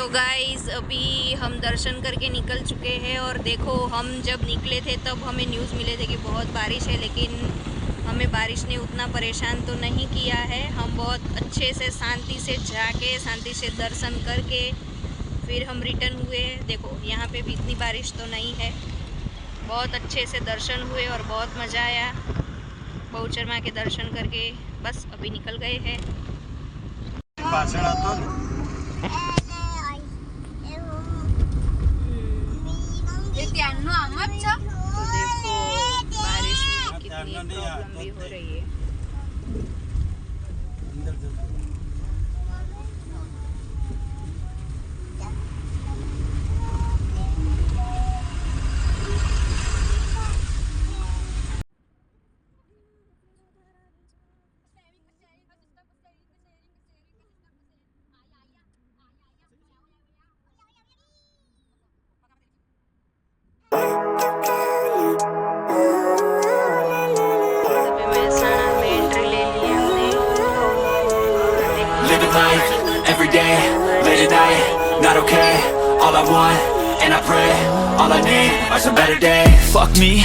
तो गाइस अभी हम दर्शन करके निकल चुके हैं और देखो, हम जब निकले थे तब हमें न्यूज़ मिले थे कि बहुत बारिश है, लेकिन हमें बारिश ने उतना परेशान तो नहीं किया है। हम बहुत अच्छे से, शांति से जाके, शांति से दर्शन करके फिर हम रिटर्न हुए देखो, यहाँ पे भी इतनी बारिश तो नहीं है। बहुत अच्छे से दर्शन हुए और बहुत मज़ा आया। बहुचर माँ के दर्शन करके बस अभी निकल गए हैं। ध्यान नो आमत देखो बारिश में कितनी प्रॉब्लम भी हो रही है। Me,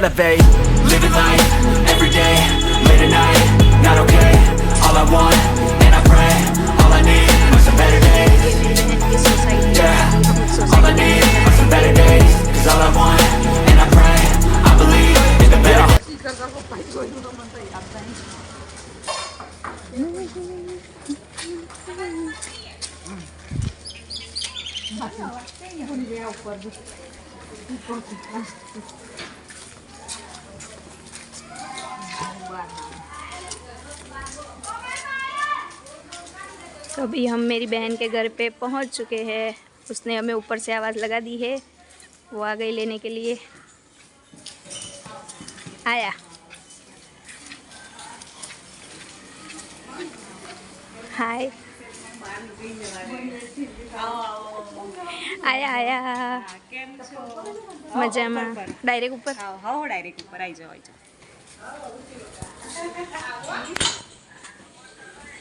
elevate. Living life every day, late at night, not okay. All I want, and I pray, all I need are some better days. Yeah, all I need are some better days. Cause all I want, and I pray, I believe in the better. तो अभी हम मेरी बहन के घर पे पहुंच चुके हैं उसने हमें ऊपर से आवाज़ लगा दी है वो आ गई लेने के लिए आया हाय આયા આયા મજામાં ડાયરેક્ટ ઉપર હા હા ડાયરેક્ટ ઉપર આવી જાવ આવી જાવ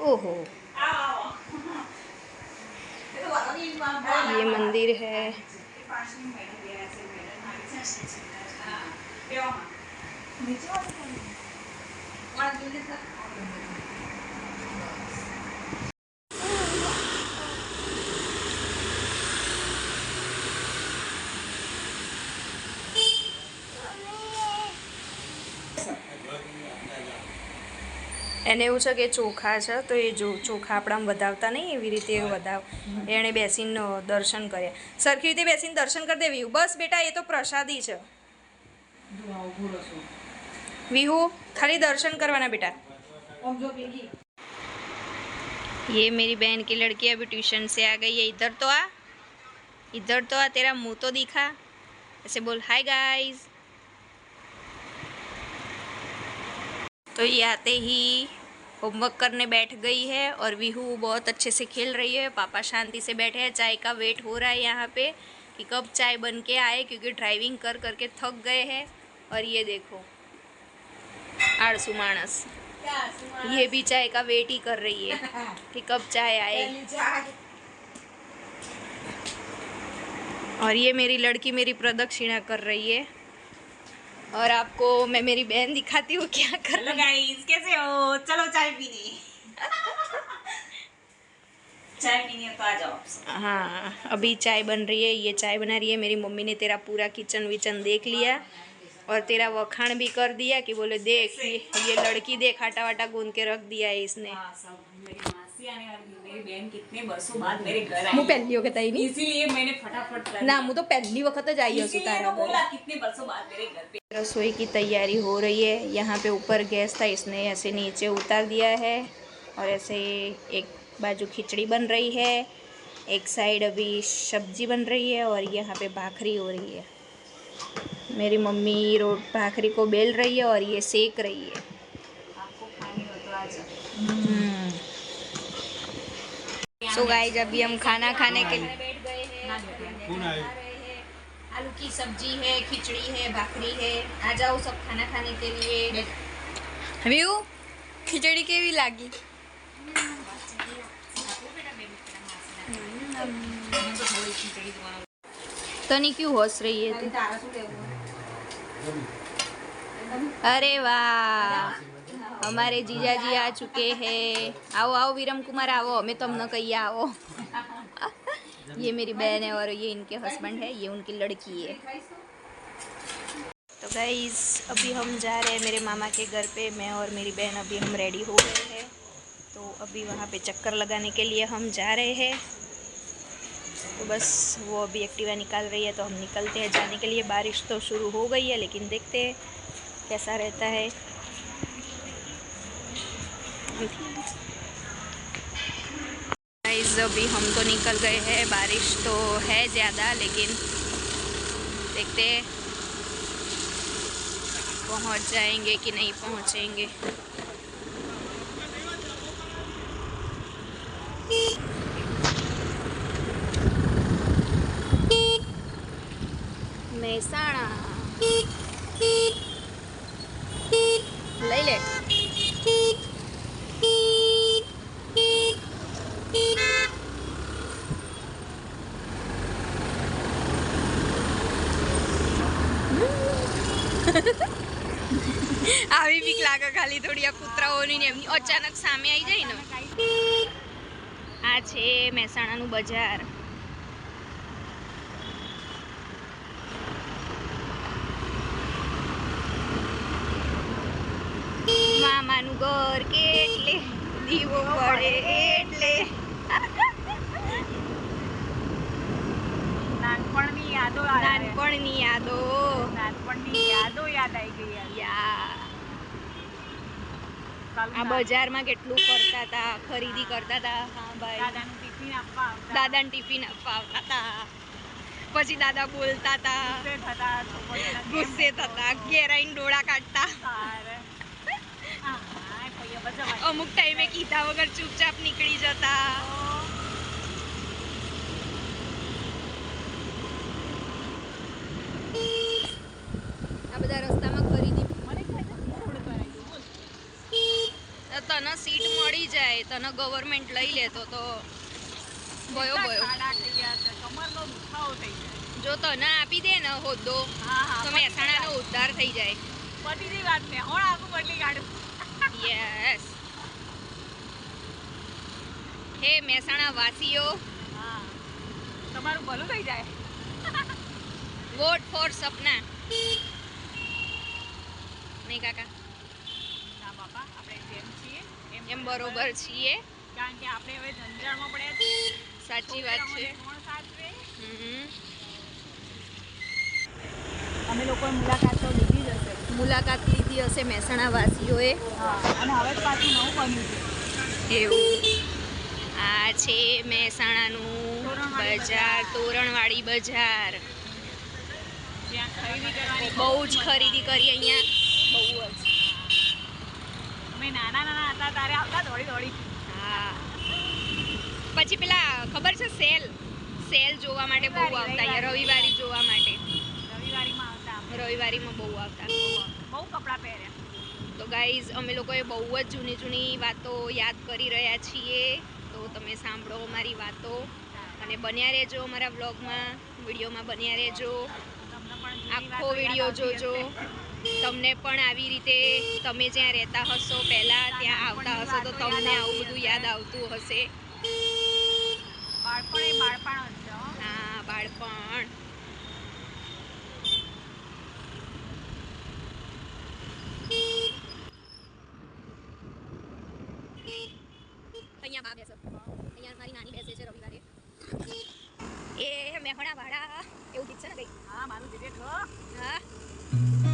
ओहो। ये मंदिर है। એને એવું છે કે ચોખા છે તો એ જો ચોખા આપણા વધાવતા નહીં એવી રીતે એ વધાવ એણે બેસીને દર્શન કર્યા સરખી રીતે બેસીને દર્શન કરી દેવી બસ બેટા એ તો પ્રસાદી છે વિહુ ખાલી દર્શન કરવાના बेटा ये मेरी बहन की लड़की अभी ट्यूशन से आ गई है इधर तो आ इधर तो आ तेरा मुंह तो दिखा ऐसे बोल हाय गाइस तो ये आते ही होमवर्क करने बैठ गई है और विहू बहुत अच्छे से खेल रही है। पापा शांति से बैठे हैं। चाय का वेट हो रहा है यहाँ पे कि कब चाय बन के आए क्योंकि ड्राइविंग कर करके थक गए हैं। और ये देखो आड़सू मानस। ये भी चाय का वेट ही कर रही है कि कब चाय आए। और ये मेरी लड़की मेरी प्रदक्षिणा कर रही है। और आपको मैं मेरी बहन दिखाती हूँ क्या कर हेलो गाइस कैसे हो? चलो चाय पीने। चाय पीनी है तो आ जाओ हाँ अभी चाय बन रही है ये चाय बना रही है। मेरी मम्मी ने तेरा पूरा किचन विचन देख लिया और तेरा वखाण भी कर दिया कि बोले देख ये, लड़की देख आटा वाटा गूंद के रख दिया है इसने। हाँ सब मेरी मासी आने वाली है, मेरी बहन कितने बरसों बाद मेरे घर હું आई પહેલી વખત આવી ની इसीलिए मैंने फटाफट कर ના दिया। હું તો પહેલી વખત જ આવી હશું इसीलिए તારા तो ઘરે बोला कितने बरसों बाद मेरे घर पे रसोई की तैयारी हो रही है यहाँ पे ऊपर गैस था इसने ऐसे नीचे उतार दिया है और ऐसे एक बाजू खिचड़ी बन रही है एक साइड अभी सब्जी बन रही है और यहाँ पे भाखरी हो रही है मेरी मम्मी रोट भाखरी को बेल रही है और ये सेक रही है आपको खानी हो तो आ जाओ सो गाइस अभी हम खाना खाने के लिए बैठ गए हैं। आलू की सब्ज़ी है खिचड़ी है भाखरी है। आ जाओ सब खाना खाने के लिए। व्यू खिचड़ी केवी लागी। तनी क्यों हंस रही है तू? अरे वाह। हमारे जीजा जी आ चुके हैं। आओ आओ, विरम कुमार, आओ मैं तुम कहिए, आओ। ये मेरी बहन है और ये इनके हस्बैंड है, ये उनकी लड़की है। तो गाइस अभी हम जा रहे हैं मेरे मामा के घर पे, मैं और मेरी बहन अभी हम रेडी हो गए हैं। तो अभी वहाँ पे चक्कर लगाने के लिए हम जा रहे हैं। तो बस वो अभी एक्टिवा निकाल रही है तो हम निकलते हैं। जाने के लिए बारिश तो शुरू हो गई है, लेकिन देखते हैं कैसा रहता है। गाइस अभी हम तो निकल गए हैं बारिश तो है ज़्यादा लेकिन देखते हैं पहुंच जाएंगे कि नहीं पहुंचेंगे મહેસાણા આવી બીક લાગે ખાલી થોડી આ કૂતરાઓની ને એમની. અચાનક સામે આવી જાય ને. આ છે મહેસાણાનું બજાર. મામાનું ઘર કેટલે દીવો પડે, એટલે નાનપણની યાદો નાનપણની યાદો. નાનપણની યાદો યાદ આવી ગઈ યાર. આ બજારમાં કેટલું કરતા હતા ખરીદી કરતા હતા હા ભાઈ. દાદાનું ટિફિન આપવા આવતા. દાદાને ટિફિન આપવા આવતા હતા પછી દાદા બોલતા હતા ગુસ્સે થતા ઘેરાઈને ડોળા કાઢતા. અમુક ટાઈમે કીધા વગર ચૂપચાપ નીકળી જતા આ બધા રસ્તામાં ખરીદી મને ખાય છે, થોડું કરાવી દઉં. બોલ. તો તને સીટ મળી જાય તને ગવર્મેન્ટ લઈ લે તો ગયા જાય. જો તને આપી દે ને હોદ્દો તો મહેસાણાનો ઉદ્ધાર થઈ જાય. જ વાત ને હોણ આખું બદલી કાઢું. યસ હે મહેસાણા વાસીઓ હા. તમારું ભલું થઈ જાય. Vote for Sapna. નહીં કાકા ના બાપા આપણે જેમ છીએ એમ બરોબર છીએ. કારણ કે આપણે હવે ધંધામાં પડ્યા છીએ. સાચી વાત છે. અમે લોકોએ મુલાકાત તો લીધી જ હશે. મુલાકાત લીધી હશે મહેસાણા વાસીઓએ અને હવે પાછું નવું બન્યું છે. એવું. આ છે મહેસાણાનું બજાર તોરણવાળી બજાર. જ્યાં ખરીદી કરવાની બહુ જ ખરીદી કરી અહીંયા. અમે નાના નાના હતા ત્યારે આવતા દોડી દોડી હા. પછી પેલા ખબર છે સેલ? સેલ જોવા માટે બહુ આવતા અહીંયા રવિવારી. જોવા માટે? રવિવારીમાં આવતા રવિવારીમાં બહુ આવતા. બહુ કપડાં પહેર્યા. તો ગાઈઝ અમે લોકોએ બહુ જ જૂની જૂની વાતો યાદ કરી રહ્યા છીએ. તો તમે સાંભળો અમારી વાતો. અને બન્યા રહેજો અમારા વ્લોગમાં વિડીયોમાં બન્યા રહેજો. આખો વીડિયો જોજો. તમને પણ આવી રીતે તમે જ્યાં રહેતા હશો પહેલાં ત્યાં આવતા હશો તો તમને આવું બધું યાદ આવતું હશે. બાળપણ એ બાળપણ હો. બાળપણ. અહીંયા બા બેસે અહીંયા મારી નાની બેસે છે રવિવારે. એ મેહોણા વાળા એવું ગીત છે ને ભાઈ હા મારું હા.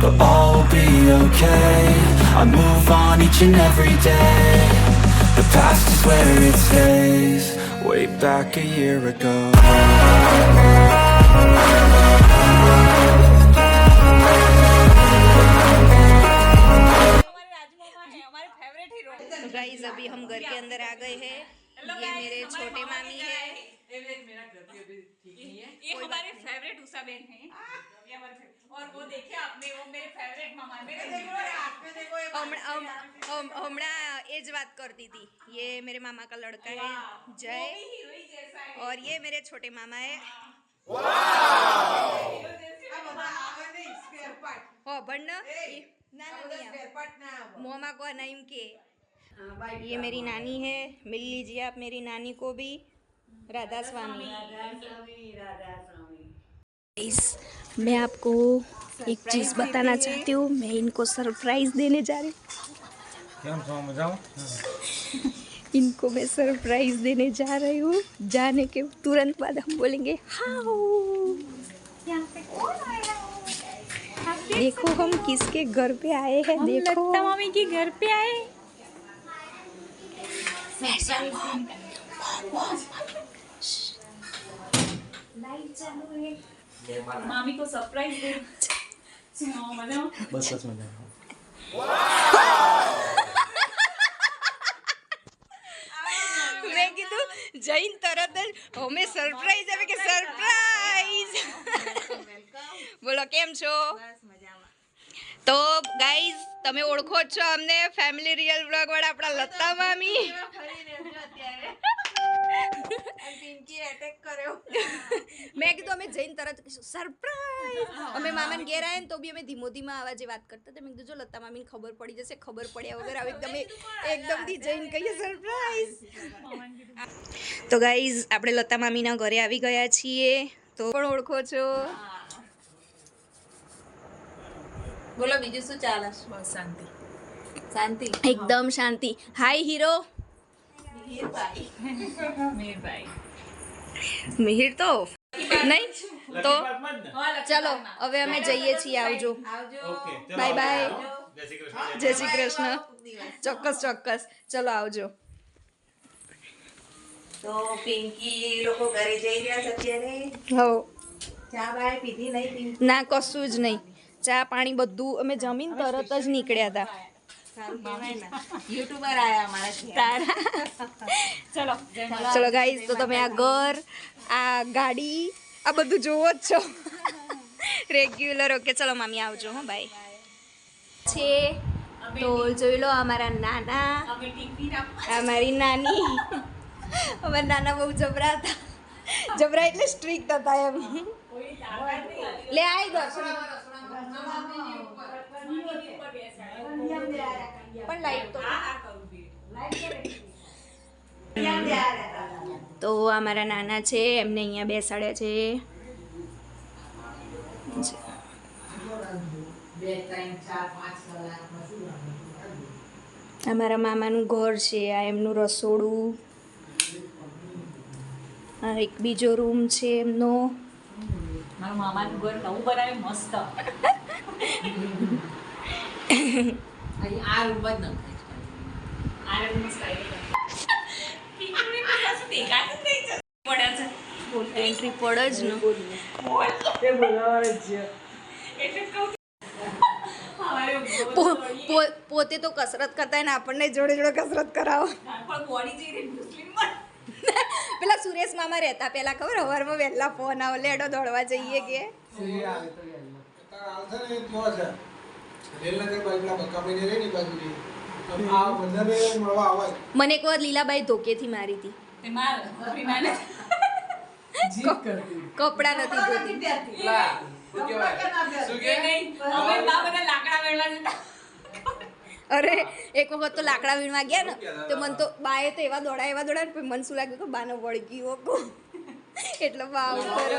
But all will be okay. I move on each and every day. The past is where it stays, way back a year ago. हमारे राजमामा है हमारे फेवरेट हीरो तो गाइस अभी हम घर के अंदर आ गए हैं ये मेरे छोटे मामी है ये हमारे फेवरेट उषा बहन है ये हमारे favorite- और वो देखिए आपने वो मेरे फेवरेट मामा है मेरे હમણાં હમ- હમ- હમણાં એ જ વાત કરતી थी ये मेरे मामा का लड़का है जय हीरो ही जैसा है और ये मेरे छोटे मामा है हो भन्न मोमा को नाइम के ये मेरी नानी है मिल लीजिए आप मेरी नानी को भी राधा स्वामी Guys, मैं आपको एक चीज़ बताना चाहती हूँ। मैं इनको सरप्राइज़ देने जा रही हूँ। इनको मैं सरप्राइज़ देने जा रही हूँ। जाने के तुरंत बाद हम बोलेंगे हाउ देखो हम किसके घर पे आए हैं देखो। मामी के घर पे आए। મામી તો સરપ્રાઈઝ દે બસ બસ મજામાં. મેં કીધું જૈન તરત જ હોમે સરપ્રાઈઝ આવે કે સરપ્રાઈઝ બોલો કેમ છો? તો ગાઈઝ તમે ઓળખો જ છો અમને ફેમિલી રિયલ બ્લોગ વાળા આપણા લતા મામી. મેં કીધું અમે જઈને તરત કહીશું સરપ્રાઈઝ અમે મામાને ઘેર આવ્યા ને તો બી અમે ધીમો ધીમા આવા જે વાત કરતા તો મેં કીધું જો લતા મામીને ખબર પડી જશે ખબર પડ્યા વગર આવે એકદમ એકદમથી જઈને કહીએ સરપ્રાઈઝ તો ગાઈઝ આપણે લતા મામીના ઘરે આવી ગયા છીએ. તો પણ ઓળખો છો. બોલો બીજું શું ચાલે? બસ શાંતિ. શાંતિ? એકદમ શાંતિ. હાય હીરો મિહિર તો? નહીં? તો? ચલો હવે અમે જઈએ છીએ આવજો. બાય બાય જય શ્રી કૃષ્ણ ચોક્કસ ચોક્કસ. ચલો આવજો. તો પિંકી લોકો ઘરે જઈ રહ્યા અત્યારે. હો. ચા બાય પીધી નહીં ના કશું જ નહીં. ચા પાણી બધું અમે જમીન તરત જ નીકળ્યા હતા. અમારા ચલો. ગાઈઝ તો તમે આ ઘર આ ગાડી આ બધું જોવો જ છો. રેગ્યુલર ઓકે ચલો મામી આવજો હો ભાઈ છે. તો જોઈ લો અમારા નાના. અમે ટિફિન આપવા આ મારી નાની. અમારા નાના બહુ જબરા હતા. જબરા એટલે સ્ટ્રીક હતા એમ. લે આવી દર્શન તો આ આ અમારા નાના છે, એમને અહીંયા બેસાડ્યા છે. અમારા મામાનું ઘર છે, આ એમનું રસોડું. આ એક બીજો રૂમ છે એમનો. મારા મામાનું ઘર નવું બનાવ્યું, મસ્ત. પોતે તો કસરત કરતા ને આપણને જોડે જોડે કસરત કરાવો. પેલા સુરેશ મામા રહેતા પેલા ખબર? હવારમાં વહેલા ફોન આવો લેડો દોડવા જઈએ કે? મને એક વાર લીલાબાઈ ધોકેથી મારી હતી. તે કપડા નથી ધોતી. અરે એક વખત તો લાકડા વીણવા ગયા ને તો મન તો બાએ તો એવા દોડા એવા દોડા પણ મન શું લાગ્યું કે બાનો વળગ્યો એટલો બાવ કરો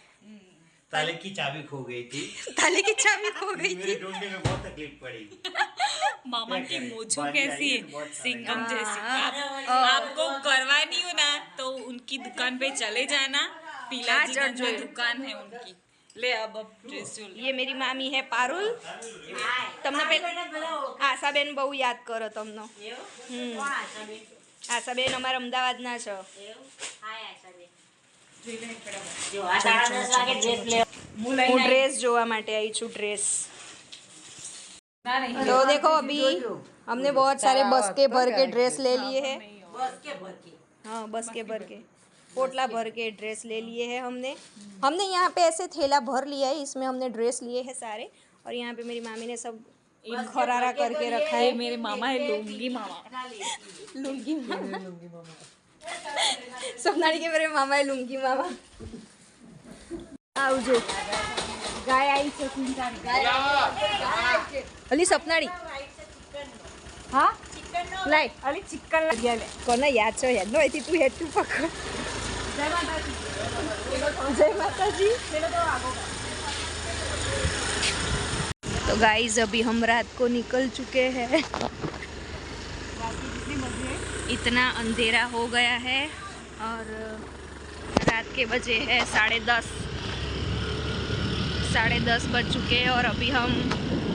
ताले की चाबी खो गई थी ताले की चाबी खो गई मेरे थी ढूंढने में बहुत तकलीफ पड़ी मामा क्या की करें? मूछों बात कैसी आई, है बहुत सारा सिंगम है। जैसी हाँ। आप- आपको करवानी हो ना तो उनकी दुकान पे चले जाना पीला हाँ, जी चढ़ में जाइए। दुकान है उनकी ले अब अब ड्रेस जो ले। ये मेरी મામી હે પારુલ તમને પેલા આશાબેન બહુ યાદ કરો તમને હમ આશાબેન અમારા અમદાવાદના છો मुँह लई હું नहीं। ડ્રેસ જોવા માટે આવી છું ડ્રેસ ना नहीं तो देखो अभी हमने बहुत सारे बस के भर के ड्रेस ले लिए हैं हाँ बस के भर के पोटला भर के ड्रेस ले लिए हैं हमने हमने यहाँ पे ऐसे थैला भर लिया है इसमें हमने ड्रेस लिए हैं सारे और यहाँ पे मेरी मामी ने सब खरारा करके रखा ये है मेरे मामा है लुंगी मामा लुंगी मामा સપનાણી કે મારે મામાએ લુંગી મામા આવજો ગાય આવી છે સુનતાની ગાય અલી સપનાણી હા લાય અલી ચિકન લાગ્યા લે કોને યાદ છે યાદ નો હતી તું હેડ તું પકડ જય માતાજી तो गाइस अभी हम रात को निकल चुके हैं इतना अंधेरा हो गया है और रात के बजे है, साढ़े दस। साढ़े दस बज चुके हैं और अभी हम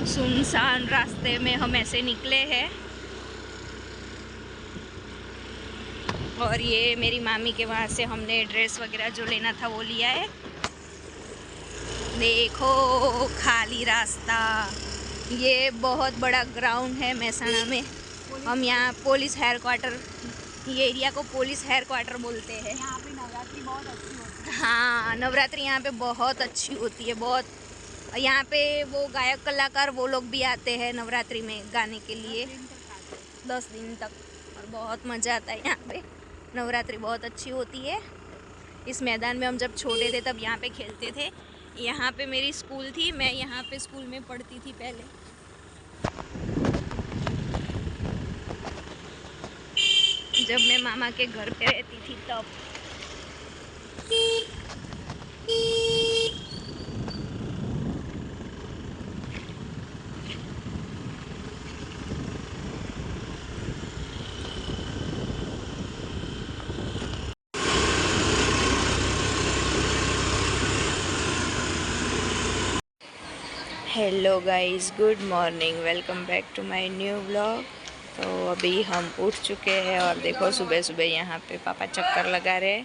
सुनसान रास्ते में हम ऐसे निकले हैं। और ये मेरी मामी के वहाँ से हमने ड्रेस वगैरह जो लेना था वो लिया है। देखो, खाली रास्ता। ये बहुत बड़ा ग्राउंड है महसाणा में। हम यहाँ पुलिस हेयर क्वार्टर ये एरिया को पुलिस हेयर क्वार्टर बोलते हैं। यहाँ पे नवरात्रि बहुत अच्छी होती है। हाँ नवरात्रि यहाँ पे बहुत अच्छी होती है बहुत। यहाँ पे वो गायक कलाकार वो लोग भी आते हैं नवरात्रि में गाने के लिए। दस दिन तक और बहुत मज़ा आता है यहाँ पे। नवरात्रि बहुत अच्छी होती है। इस मैदान में हम जब छोटे थे तब यहाँ पे खेलते थे। यहाँ पे मेरी स्कूल थी मैं यहाँ पे स्कूल में पढ़ती थी पहले। जब मैं मामा के घर पे रहती थी तब। Hello guys good morning welcome back to my new vlog तो अभी हम उठ चुके हैं और देखो सुबह सुबह यहाँ पे पापा चक्कर लगा रहे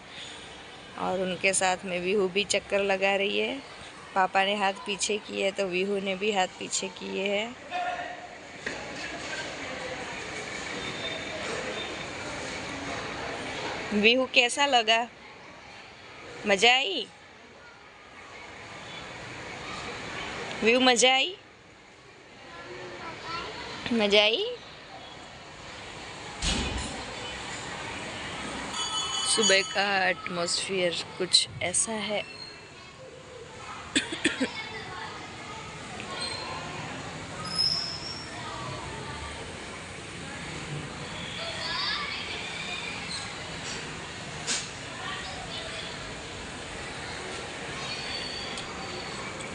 और उनके साथ में विहू भी चक्कर लगा रही है। पापा ने हाथ पीछे किए तो विहू ने भी हाथ पीछे किए हैं। विहू, कैसा लगा? मज़ा आई? व्यू मज़ा आई? मज़ा आई? सुबह का एटमॉस्फेयर कुछ ऐसा है।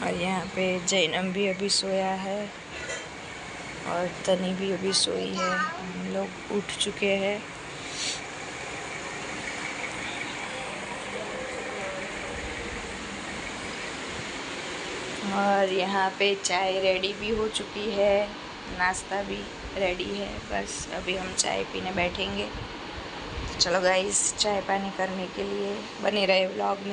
और यहाँ पे जैनम भी अभी सोया है और तनी भी अभी सोई है। हम लोग उठ चुके हैं। और यहाँ पे चाय रेडी भी हो चुकी है, नाश्ता भी रेडी है, बस अभी हम चाय पीने बैठेंगे। चलो गाइस चाय पानी करने के लिए बने रहे व्लॉग में।